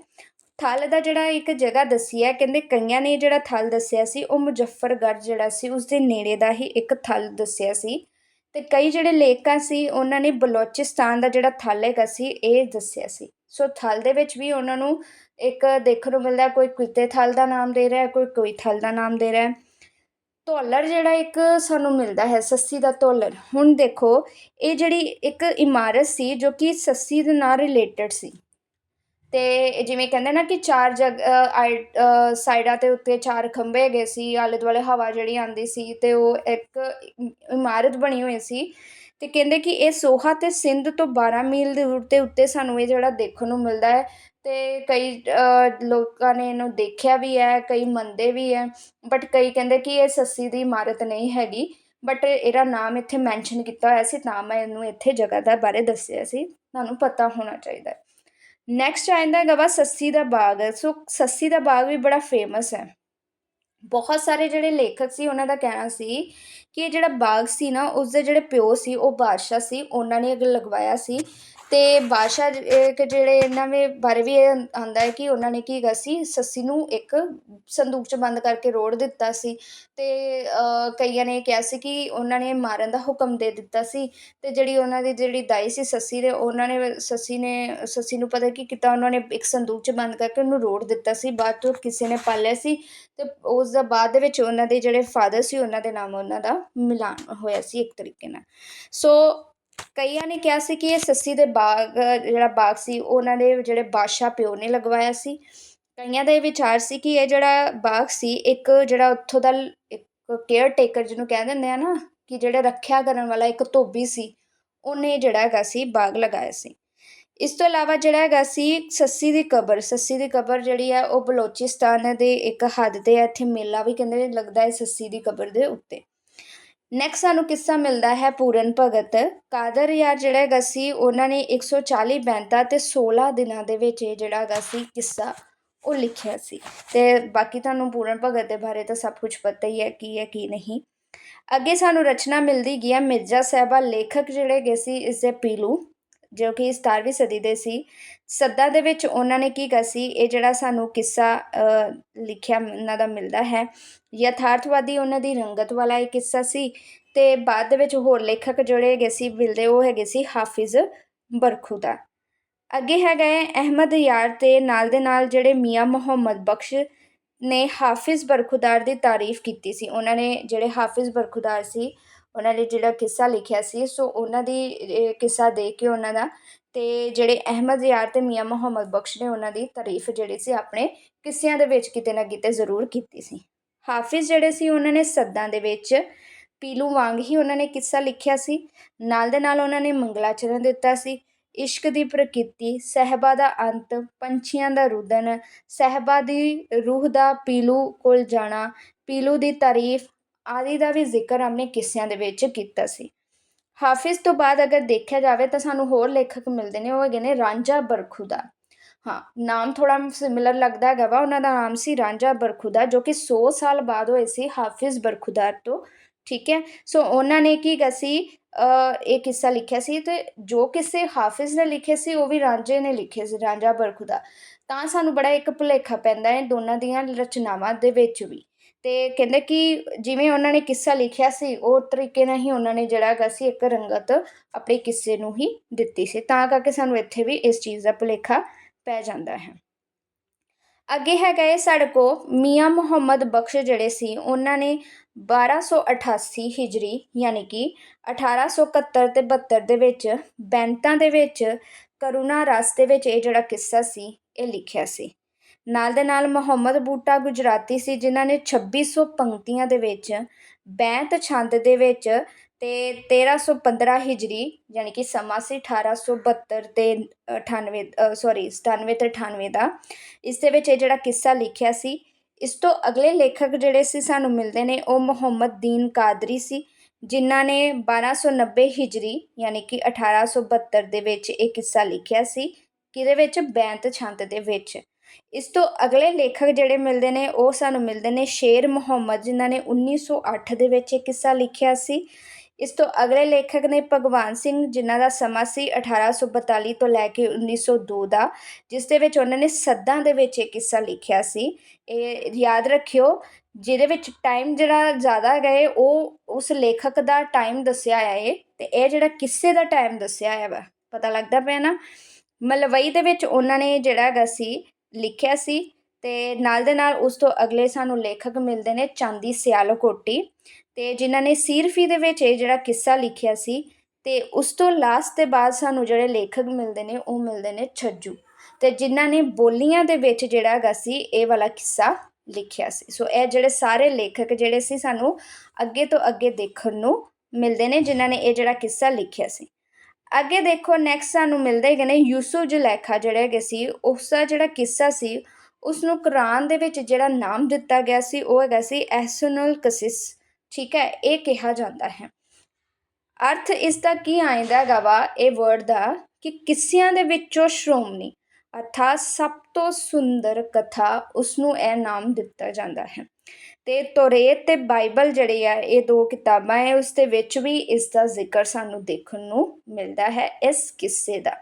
ਥਲ ਦਾ ਜਿਹੜਾ ਇੱਕ ਜਗ੍ਹਾ ਦੱਸੀ ਹੈ, ਕਹਿੰਦੇ ਕਈਆਂ ਨੇ ਜਿਹੜਾ ਥਲ ਦੱਸਿਆ ਸੀ, ਉਹ ਮੁਜ਼ੱਫਰਗੜ੍ਹ ਜਿਹੜਾ ਸੀ, ਉਸ ਦੇ ਨੇੜੇ ਦਾ ਹੀ ਇੱਕ ਥਲ ਦੱਸਿਆ ਸੀ। ਤੇ ਕਈ ਜਿਹੜੇ ਲੇਖਕਾਂ ਸੀ, ਉਹਨਾਂ ਨੇ ਬਲੋਚਿਸਤਾਨ ਦਾ ਜਿਹੜਾ ਥਲ ਹੈਗਾ ਸੀ, ਇਹ ਦੱਸਿਆ ਸੀ। ਸੋ ਥਲ ਦੇ ਵਿੱਚ ਵੀ ਉਹਨਾਂ ਨੂੰ ਇੱਕ ਦੇਖਣ ਨੂੰ ਮਿਲਦਾ, ਕੋਈ ਕਿਤੇ ਥਲ ਦਾ ਨਾਮ ਦੇ ਰਿਹਾ, ਕੋਈ ਕੋਈ ਥਲ ਦਾ ਨਾਮ ਦੇ ਰਿਹਾ। ਧੌਲਰ ਜਿਹੜਾ ਇੱਕ ਸਾਨੂੰ ਮਿਲਦਾ ਹੈ, ਸੱਸੀ ਦਾ ਧੌਲਰ। ਹੁਣ ਦੇਖੋ, ਇਹ ਜਿਹੜੀ ਇੱਕ ਇਮਾਰਤ ਸੀ, ਜੋ ਕਿ ਸੱਸੀ ਦੇ ਨਾਲ ਰਿਲੇਟਡ ਸੀ। ਤੇ ਜਿਵੇਂ ਕਹਿੰਦੇ ਨਾ ਕਿ ਚਾਰ ਜਗ ਆਈ- ਸਾਈਡਾਂ ਤੇ ਉੱਤੇ ਚਾਰ ਖੰਭੇ ਹੈਗੇ ਸੀ ਆਲੇ ਦੁਆਲੇ ਹਵਾ ਜਿਹੜੀ ਆਉਂਦੀ ਸੀ ਤੇ ਉਹ ਇੱਕ ਇਮਾਰਤ ਬਣੀ ਹੋਈ ਸੀ। ਅਤੇ ਕਹਿੰਦੇ ਕਿ ਇਹ ਸੋਹਾ ਅਤੇ ਸਿੰਧ ਤੋਂ 12 ਮੀਲ ਦੇ ਦੂਰ ਦੇ ਉੱਤੇ ਸਾਨੂੰ ਇਹ ਜਿਹੜਾ ਦੇਖਣ ਨੂੰ ਮਿਲਦਾ ਹੈ ਅਤੇ ਕਈ ਲੋਕਾਂ ਨੇ ਇਹਨੂੰ ਦੇਖਿਆ ਵੀ ਹੈ, ਕਈ ਮੰਨਦੇ ਵੀ ਹੈ ਬਟ ਕਈ ਕਹਿੰਦੇ ਕਿ ਇਹ ਸੱਸੀ ਦੀ ਇਮਾਰਤ ਨਹੀਂ ਹੈਗੀ ਬਟ ਇਹਦਾ ਨਾਮ ਇੱਥੇ ਮੈਂਸ਼ਨ ਕੀਤਾ ਹੋਇਆ ਸੀ, ਤਾਂ ਮੈਂ ਇਹਨੂੰ ਇੱਥੇ ਜਗ੍ਹਾ ਦਾ ਬਾਰੇ ਦੱਸਿਆ ਸੀ, ਤੁਹਾਨੂੰ ਪਤਾ ਹੋਣਾ ਚਾਹੀਦਾ ਹੈ। ਨੈਕਸਟ ਆਇੰਦਾ ਹੈਗਾ ਵਾ ਸੱਸੀ ਦਾ ਬਾਗ, ਸੋ ਸੱਸੀ ਦਾ ਬਾਗ ਵੀ ਬੜਾ ਫੇਮਸ ਹੈ। ਬਹੁਤ ਸਾਰੇ ਜਿਹੜੇ ਲੇਖਕ ਸੀ, ਉਹਨਾਂ ਦਾ ਕਹਿਣਾ ਸੀ ਕਿ ਇਹ ਜਿਹੜਾ ਬਾਗ ਸੀ ਨਾ, ਉਸਦੇ ਜਿਹੜੇ ਪਿਓ ਸੀ, ਉਹ ਬਾਦਸ਼ਾਹ ਸੀ, ਉਹਨਾਂ ਨੇ ਅਗਰ ਲਗਵਾਇਆ ਸੀ। ਅਤੇ ਬਾਦਸ਼ਾਹ ਜ- ਜਿਹੜੇ ਇਹਨਾਂ ਦੇ ਬਾਰੇ ਵੀ ਇਹ ਆਉਂਦਾ ਹੈ ਕਿ ਉਹਨਾਂ ਨੇ ਕੀ ਕੀਤਾ ਸੀ, ਸੱਸੀ ਨੂੰ ਇੱਕ ਸੰਦੂਕ 'ਚ ਬੰਦ ਕਰਕੇ ਰੋੜ ਦਿੱਤਾ ਸੀ ਅਤੇ ਕਈਆਂ ਨੇ ਕਿਹਾ ਸੀ ਕਿ ਉਹਨਾਂ ਨੇ ਮਾਰਨ ਦਾ ਹੁਕਮ ਦੇ ਦਿੱਤਾ ਸੀ ਅਤੇ ਜਿਹੜੀ ਉਹਨਾਂ ਦੀ ਜਿਹੜੀ ਦਾਈ ਸੀ ਸੱਸੀ ਦੇ, ਉਹਨਾਂ ਨੇ ਸੱਸੀ ਨੇ, ਸੱਸੀ ਨੂੰ ਪਤਾ ਕੀ ਕੀਤਾ, ਉਹਨਾਂ ਨੇ ਇੱਕ ਸੰਦੂਕ 'ਚ ਬੰਦ ਕਰਕੇ ਉਹਨੂੰ ਰੋੜ ਦਿੱਤਾ ਸੀ, ਬਾਅਦ ਤੋਂ ਕਿਸੇ ਨੇ ਪਾਲਿਆ ਸੀ ਅਤੇ ਉਸ ਦਾ ਬਾਅਦ ਦੇ ਵਿੱਚ ਉਹਨਾਂ ਦੇ ਜਿਹੜੇ ਫਾਦਰ ਸੀ ਉਹਨਾਂ ਦੇ ਨਾਮ ਉਹਨਾਂ ਦਾ ਮਿਲਾਨ ਹੋਇਆ ਸੀ ਇੱਕ ਤਰੀਕੇ ਨਾਲ। ਸੋ ਕਈਆਂ ਨੇ ਕਿਹਾ ਸੀ ਕਿ ਇਹ ਸੱਸੀ ਦੇ ਬਾਗ, ਜਿਹੜਾ ਬਾਗ ਸੀ, ਉਹਨਾਂ ਦੇ ਜਿਹੜੇ ਬਾਦਸ਼ਾਹ ਪਿਓ ਨੇ ਲਗਵਾਇਆ ਸੀ। ਕਈਆਂ ਦਾ ਇਹ ਵਿਚਾਰ ਸੀ ਕਿ ਇਹ ਜਿਹੜਾ ਬਾਗ ਸੀ, ਇੱਕ ਜਿਹੜਾ ਉੱਥੋਂ ਦਾ ਇੱਕ ਕੇਅਰ ਟੇਕਰ ਜਿਹਨੂੰ ਕਹਿ ਦਿੰਦੇ ਆ ਨਾ, ਕਿ ਜਿਹੜਾ ਰੱਖਿਆ ਕਰਨ ਵਾਲਾ ਇੱਕ ਧੋਬੀ ਸੀ, ਉਹਨੇ ਜਿਹੜਾ ਹੈਗਾ ਸੀ, ਬਾਗ ਲਗਾਇਆ ਸੀ। ਇਸ ਤੋਂ ਇਲਾਵਾ ਜਿਹੜਾ ਹੈਗਾ ਸੀ, ਸੱਸੀ ਦੀ ਕਬਰ, ਸੱਸੀ ਦੀ ਕਬਰ ਜਿਹੜੀ ਹੈ ਉਹ ਬਲੋਚਿਸਤਾਨ ਦੇ ਇੱਕ ਹੱਦ ਤੇ ਹੈ ਇੱਥੇ ਮੇਲਾ ਵੀ ਕਹਿੰਦੇ ਲੱਗਦਾ ਹੈ ਸੱਸੀ ਦੀ ਕਬਰ ਦੇ ਉੱਤੇ। ਨੈਕਸਟ ਸਾਨੂੰ ਕਿੱਸਾ ਮਿਲਦਾ ਹੈ ਪੂਰਨ ਭਗਤ। ਕਾਦਰ ਯਾਰ ਜਿਹੜਾ ਹੈਗਾ ਸੀ, ਉਹਨਾਂ ਨੇ 140 ਬੈਂਤਾਂ ਤੇ 16 ਦਿਨਾਂ ਦੇ ਵਿੱਚ ਇਹ ਜਿਹੜਾ ਹੈਗਾ ਸੀ ਕਿੱਸਾ ਉਹ ਲਿਖਿਆ ਸੀ। ਤੇ ਬਾਕੀ ਤੁਹਾਨੂੰ ਪੂਰਨ ਭਗਤ ਦੇ ਬਾਰੇ ਤਾਂ ਸਭ ਕੁਝ ਪਤਾ ਹੀ ਹੈ ਕੀ ਹੈ, ਕੀ ਨਹੀਂ। ਅੱਗੇ ਸਾਨੂੰ ਰਚਨਾ ਮਿਲਦੀ ਗਿਆ ਮਿਰਜ਼ਾ ਸਾਹਿਬਾ, ਲੇਖਕ ਜਿਹੜੇ ਗਏ ਸੀ, ਇਸ ਦੇ ਪੀਲੂ। ਜੋ ਕਿ 17ਵੀਂ ਸਦੀ ਦੇ ਸੀ। ਸੱਦਾ ਦੇ ਵਿੱਚ ਉਹਨਾਂ ਨੇ ਕੀ ਕਿਹਾ ਸੀ? ਇਹ ਜਿਹੜਾ ਸਾਨੂੰ ਕਿੱਸਾ ਲਿਖਿਆ ਉਹਨਾਂ ਦਾ ਮਿਲਦਾ ਹੈ। ਯਥਾਰਥਵਾਦੀ ਉਹਨਾਂ ਦੀ ਰੰਗਤ ਵਾਲਾ ਇਹ ਕਿੱਸਾ ਸੀ ਤੇ ਬਾਅਦ ਦੇ ਵਿੱਚ ਹੋਰ ਲੇਖਕ ਜਿਹੜੇ ਹੈਗੇ ਸੀ ਮਿਲਦੇ ਉਹ ਹੈਗੇ ਸੀ ਹਾਫਿਜ਼ ਬਰਖੁਦਾ। ਅੱਗੇ ਹੈਗਾ ਹੈ ਅਹਿਮਦ ਯਾਰ ਤੇ ਨਾਲ ਦੇ ਨਾਲ ਜਿਹੜੇ ਮੀਆਂ ਮੁਹੰਮਦ ਬਖਸ਼ ਨੇ ਹਾਫਿਜ਼ ਬਰਖੁਦਾਰ ਦੀ ਤਾਰੀਫ ਕੀਤੀ ਸੀ। ਉਹਨਾਂ ਨੇ ਜਿਹੜੇ ਹਾਫਿਜ਼ ਬਰਖੁਦਾਰ ਸੀ ਉਹਨਾਂ ਨੇ ਜਿਹੜਾ ਕਿੱਸਾ ਲਿਖਿਆ ਸੀ, ਸੋ ਉਹਨਾਂ ਦੀ ਕਿੱਸਾ ਦੇ ਕੇ ਉਹਨਾਂ ਦਾ ਅਤੇ ਜਿਹੜੇ ਅਹਿਮਦ ਯਾਰ ਅਤੇ ਮੀਆਂ ਮੁਹੰਮਦ ਬਖਸ਼ ਨੇ ਉਹਨਾਂ ਦੀ ਤਾਰੀਫ ਜਿਹੜੀ ਸੀ, ਆਪਣੇ ਕਿੱਸਿਆਂ ਦੇ ਵਿੱਚ ਕਿਤੇ ਨਾ ਕਿਤੇ ਜ਼ਰੂਰ ਕੀਤੀ ਸੀ। ਹਾਫਿਜ਼ ਜਿਹੜੇ ਸੀ, ਉਹਨਾਂ ਨੇ ਸੱਦਾਂ ਦੇ ਵਿੱਚ ਪੀਲੂ ਵਾਂਗ ਹੀ ਉਹਨਾਂ ਨੇ ਕਿੱਸਾ ਲਿਖਿਆ ਸੀ। ਨਾਲ ਦੇ ਨਾਲ ਉਹਨਾਂ ਨੇ ਮੰਗਲਾਚਰਨ ਦਿੱਤਾ ਸੀ। ਇਸ਼ਕ ਦੀ ਪ੍ਰਕਿਰਤੀ, ਸਹਿਬਾ ਦਾ ਅੰਤ, ਪੰਛੀਆਂ ਦਾ ਰੁਦਨ, ਸਹਿਬਾ ਦੀ ਰੂਹ ਦਾ ਪੀਲੂ ਕੋਲ ਜਾਣਾ, ਪੀਲੂ ਦੀ ਤਾਰੀਫ ਆਦਿ ਦਾ ਵੀ ਜ਼ਿਕਰ ਆਪਣੇ ਕਿੱਸਿਆਂ ਦੇ ਵਿੱਚ ਕੀਤਾ ਸੀ। ਹਾਫਿਜ਼ ਤੋਂ ਬਾਅਦ ਅਗਰ ਦੇਖਿਆ ਜਾਵੇ ਤਾਂ ਸਾਨੂੰ ਹੋਰ ਲੇਖਕ ਮਿਲਦੇ ਨੇ, ਉਹ ਹੈਗੇ ਨੇ ਰਾਂਝਾ ਬਰਖੁਦਾ। ਹਾਂ, ਨਾਮ ਥੋੜਾ ਸਿਮਿਲਰ ਲੱਗਦਾ ਹੈਗਾ ਵਾ, ਉਹਨਾਂ ਦਾ ਨਾਮ ਸੀ ਰਾਂਝਾ ਬਰਖੁਦਾ, ਜੋ ਕਿ 100 ਸਾਲ ਬਾਅਦ ਹੋਏ ਸੀ ਹਾਫਿਜ਼ ਬਰਖੁਦਾਰ ਤੋਂ, ਠੀਕ ਹੈ? ਸੋ ਉਹਨਾਂ ਨੇ ਕੀ ਕਿਹਾ ਸੀ? ਇਹ ਕਿੱਸਾ ਲਿਖਿਆ ਸੀ ਤੇ ਜੋ ਕਿਸੇ ਹਾਫਿਜ਼ ਨੇ ਲਿਖੇ ਸੀ, ਉਹ ਵੀ ਰਾਂਝੇ ਨੇ ਲਿਖੇ ਸੀ, ਰਾਂਝਾ ਬਰਖੁਦਾ। ਤਾਂ ਸਾਨੂੰ ਬੜਾ ਇੱਕ ਭੁਲੇਖਾ ਪੈਂਦਾ ਹੈ ਦੋਨਾਂ ਦੀਆਂ ਰਚਨਾਵਾਂ ਦੇ ਵਿੱਚ ਵੀ। ਅਤੇ ਕਹਿੰਦੇ ਕਿ ਜਿਵੇਂ ਉਹਨਾਂ ਨੇ ਕਿੱਸਾ ਲਿਖਿਆ ਸੀ, ਉਹ ਤਰੀਕੇ ਨਾਲ ਹੀ ਉਹਨਾਂ ਨੇ ਜਿਹੜਾ ਹੈਗਾ ਸੀ ਇੱਕ ਰੰਗਤ ਆਪਣੇ ਕਿੱਸੇ ਨੂੰ ਹੀ ਦਿੱਤੀ ਸੀ। ਤਾਂ ਕਰਕੇ ਸਾਨੂੰ ਇੱਥੇ ਵੀ ਇਸ ਚੀਜ਼ ਦਾ ਭੁਲੇਖਾ ਪੈ ਜਾਂਦਾ ਹੈ। ਅੱਗੇ ਹੈਗਾ ਇਹ ਸਾਡੇ ਕੋ ਮੀਆਂ ਮੁਹੰਮਦ ਬਖਸ਼ ਜਿਹੜੇ ਸੀ, ਉਹਨਾਂ ਨੇ 1288 ਹਿਜਰੀ ਯਾਨੀ ਕਿ 1871 ਤੇ 72 ਦੇ ਵਿੱਚ ਬੈਂਤਾਂ ਦੇ ਵਿੱਚ ਕਰੁਣਾ ਰਸ ਦੇ ਵਿੱਚ ਇਹ ਜਿਹੜਾ ਕਿੱਸਾ ਸੀ, ਇਹ ਲਿਖਿਆ ਸੀ। ਨਾਲ ਦੇ ਨਾਲ ਮੁਹੰਮਦ ਬੂਟਾ ਗੁਜਰਾਤੀ ਸੀ, ਜਿਨ੍ਹਾਂ ਨੇ ਛੱਬੀ ਸੌ ਪੰਕਤੀਆਂ ਦੇ ਵਿੱਚ, ਬੈਂਤ ਛੰਦ ਦੇ ਵਿੱਚ ਅਤੇ ਤੇਰ੍ਹਾਂ ਸੌ ਪੰਦਰ੍ਹਾਂ ਹਿਜਰੀ ਯਾਨੀ ਕਿ ਸਮਾਂ ਸੀ ਅਠਾਰਾਂ ਸੌ ਬਹੱਤਰ ਅਤੇ ਅਠਾਨਵੇਂ ਸੋਰੀ ਸਤਾਨਵੇਂ ਅਤੇ ਅਠਾਨਵੇਂ ਦਾ, ਇਸ ਦੇ ਵਿੱਚ ਇਹ ਜਿਹੜਾ ਕਿੱਸਾ ਲਿਖਿਆ ਸੀ, ਇਸ ਤੋਂ ਅਗਲੇ ਲੇਖਕ ਜਿਹੜੇ ਸੀ ਸਾਨੂੰ ਮਿਲਦੇ ਨੇ, ਉਹ ਮੁਹੰਮਦ ਦੀਨ ਕਾਦਰੀ ਸੀ, ਜਿਨ੍ਹਾਂ ਨੇ 1290 ਹਿਜਰੀ ਯਾਨੀ ਕਿ 1872 ਦੇ ਵਿੱਚ ਇਹ ਕਿੱਸਾ ਲਿਖਿਆ ਸੀ ਕਿਹਦੇ ਵਿੱਚ ਬੈਂਤ ਛੰਦ ਦੇ ਵਿੱਚ। ਇਸ ਤੋਂ ਅਗਲੇ ਲੇਖਕ ਜਿਹੜੇ ਮਿਲਦੇ ਨੇ, ਉਹ ਸਾਨੂੰ ਮਿਲਦੇ ਨੇ ਸ਼ੇਰ ਮੁਹੰਮਦ, ਜਿਨ੍ਹਾਂ ਨੇ 1908 ਦੇ ਵਿੱਚ ਇਹ ਕਿੱਸਾ ਲਿਖਿਆ ਸੀ। ਇਸ ਤੋਂ ਅਗਲੇ ਲੇਖਕ ਨੇ ਭਗਵਾਨ ਸਿੰਘ, ਜਿਨ੍ਹਾਂ ਦਾ ਸਮਾਂ ਸੀ 1842 ਤੋਂ ਲੈ ਕੇ 1902 ਦਾ ਜਿਸ ਦੇ ਵਿੱਚ ਉਹਨਾਂ ਨੇ ਸੱਦਾਂ ਦੇ ਵਿੱਚ ਇਹ ਕਿੱਸਾ ਲਿਖਿਆ ਸੀ। ਇਹ ਯਾਦ ਰੱਖਿਓ, ਜਿਹਦੇ ਵਿੱਚ ਟਾਈਮ ਜਿਹੜਾ ਜ਼ਿਆਦਾ ਗਏ ਉਹ ਉਸ ਲੇਖਕ ਦਾ ਟਾਈਮ ਦੱਸਿਆ ਆ ਇਹ ਤੇ ਇਹ ਜਿਹੜਾ ਕਿੱਸੇ ਦਾ ਟਾਈਮ ਦੱਸਿਆ ਆ ਵਾ, ਪਤਾ ਲੱਗਦਾ ਪਿਆ ਨਾ? ਮਲਵਈ ਦੇ ਵਿੱਚ ਉਹਨਾਂ ਨੇ ਜਿਹੜਾ ਹੈਗਾ ਸੀ ਲਿਖਿਆ ਸੀ ਤੇ ਨਾਲ ਦੇ ਨਾਲ ਉਸ ਤੋਂ ਅਗਲੇ ਸਾਨੂੰ ਲੇਖਕ ਮਿਲਦੇ ਨੇ ਚਾਂਦੀ ਸਿਆਲਕੋਟੀ ਤੇ ਜਿਨ੍ਹਾਂ ਨੇ ਸੀਰਫੀ ਦੇ ਵਿੱਚ ਇਹ ਜਿਹੜਾ ਕਿੱਸਾ ਲਿਖਿਆ ਸੀ ਤੇ ਉਸ ਤੋਂ ਲਾਸਟ ਦੇ ਬਾਅਦ ਸਾਨੂੰ ਜਿਹੜੇ ਲੇਖਕ ਮਿਲਦੇ ਨੇ ਉਹ ਮਿਲਦੇ ਨੇ ਛੱਜੂ ਤੇ ਜਿਨ੍ਹਾਂ ਨੇ ਬੋਲੀਆਂ ਦੇ ਵਿੱਚ ਜਿਹੜਾ ਹੈਗਾ ਸੀ ਇਹ ਵਾਲਾ ਕਿੱਸਾ ਲਿਖਿਆ ਸੀ। ਸੋ ਇਹ ਜਿਹੜੇ ਸਾਰੇ ਲੇਖਕ ਜਿਹੜੇ ਸੀ ਸਾਨੂੰ ਅੱਗੇ ਤੋਂ ਅੱਗੇ ਦੇਖਣ ਨੂੰ ਮਿਲਦੇ ਨੇ ਜਿਨ੍ਹਾਂ ਨੇ ਇਹ ਜਿਹੜਾ ਕਿੱਸਾ ਲਿਖਿਆ ਸੀ। ਅੱਗੇ ਦੇਖੋ ਨੈਕਸਟ ਸਾਨੂੰ ਮਿਲਦੇ ਹੈਗੇ ਨੇ ਯੂਸੁਫ ਜੁਲੈਖਾ, ਜਿਹੜੇ ਹੈਗੇ ਸੀ, ਉਸ ਦਾ ਜਿਹੜਾ ਕਿੱਸਾ ਸੀ ਉਸ ਨੂੰ ਕੁਰਾਨ ਦੇ ਵਿੱਚ ਜਿਹੜਾ ਨਾਮ ਦਿੱਤਾ ਗਿਆ ਸੀ, ਉਹ ਹੈਗਾ ਸੀ ਐਹਸਨੁਲ ਕਸਿਸ। ਠੀਕ ਹੈ, ਇਹ ਕਿਹਾ ਜਾਂਦਾ ਹੈ। ਅਰਥ ਇਸ ਦਾ ਕੀ ਆਇਂਦਾ ਹੈਗਾ ਵਾ, ਇਹ ਵਰਡ ਦਾ, ਕਿ ਕਿੱਸਿਆਂ ਦੇ ਵਿੱਚੋਂ ਸ਼੍ਰੋਮਣੀ ਅਰਥਾਤ ਸਭ ਤੋਂ ਸੁੰਦਰ ਕਥਾ ਉਸ ਨੂੰ ਇਹ ਨਾਮ ਦਿੱਤਾ ਜਾਂਦਾ ਹੈ। ਅਤੇ ਤੋਰੇਤ ਅਤੇ ਬਾਈਬਲ ਜਿਹੜੇ ਆ, ਇਹ ਦੋ ਕਿਤਾਬਾਂ ਹੈ ਉਸ ਦੇ ਵਿੱਚ ਵੀ ਇਸ ਦਾ ਜ਼ਿਕਰ ਸਾਨੂੰ ਦੇਖਣ ਨੂੰ ਮਿਲਦਾ ਹੈ, ਇਸ ਕਿੱਸੇ ਦਾ।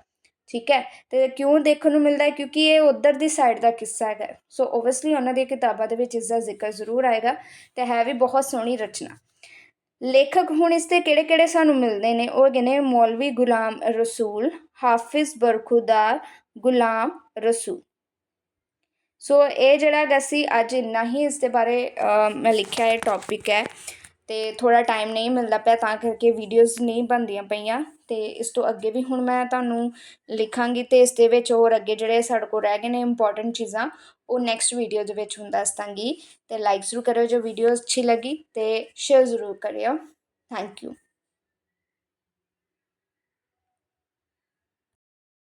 ਠੀਕ ਹੈ ਤੇ ਕਿਉਂ ਦੇਖਣ ਨੂੰ ਮਿਲਦਾ? ਹੈ ਕਿਉਂਕਿ ਇਹ ਉਧਰ ਦੀ ਸਾਈਡ ਦਾ ਕਿੱਸਾ ਹੈਗਾ। ਸੋ ਓਬਵੀਅਸਲੀ ਉਹਨਾਂ ਦੀਆਂ ਕਿਤਾਬਾਂ ਦੇ ਵਿੱਚ ਇਸ ਦਾ ਜ਼ਿਕਰ ਜ਼ਰੂਰ ਆਏਗਾ ਤੇ ਹੈ ਵੀ ਬਹੁਤ ਸੋਹਣੀ ਰਚਨਾ। ਲੇਖਕ ਹੁਣ ਇਸ 'ਤੇ ਕਿਹੜੇ ਕਿਹੜੇ ਸਾਨੂੰ ਮਿਲਦੇ ਨੇ? ਉਹ ਹੈਗੇ ਨੇ ਮੌਲਵੀ ਗੁਲਾਮ ਰਸੂਲ, ਹਾਫਿਜ਼ ਬਰਖੁਦਾਰ ਗੁਲਾਮ ਰਸੂਲ। ਸੋ ਇਹ ਜਿਹੜਾ ਹੈਗਾ ਸੀ, ਅੱਜ ਇੰਨਾ ਹੀ ਇਸ ਦੇ ਬਾਰੇ ਮੈਂ ਲਿਖਿਆ ਇਹ ਟੌਪਿਕ ਹੈ ਤੇ ਥੋੜਾ ਟਾਈਮ ਨਹੀਂ ਮਿਲਦਾ ਪਿਆ ਤਾਂ ਕਰਕੇ ਵੀਡੀਓਜ਼ ਨਹੀਂ ਬਣਦੀਆਂ ਪਈਆਂ ਤੇ ਇਸ ਤੋਂ ਅੱਗੇ ਵੀ ਹੁਣ ਮੈਂ ਤੁਹਾਨੂੰ ਲਿਖਾਂਗੀ ਤੇ ਇਸ ਦੇ ਵਿੱਚ ਹੋਰ ਅੱਗੇ ਜਿਹੜੇ ਸਾਡੇ ਕੋਲ ਰਹਿ ਗਏ ਨੇ ਇੰਪੋਰਟੈਂਟ ਚੀਜ਼ਾਂ, ਉਹ ਨੈਕਸਟ ਵੀਡੀਓ ਦੇ ਵਿੱਚ ਹੁਣ ਦੱਸ ਦਾਂਗੀ ਤੇ ਲਾਈਕ ਜ਼ਰੂਰ ਕਰਿਓ ਜੋ ਵੀਡੀਓ ਅੱਛੀ ਲੱਗੀ ਤੇ ਸ਼ੇਅਰ ਜ਼ਰੂਰ ਕਰਿਓ। Thank you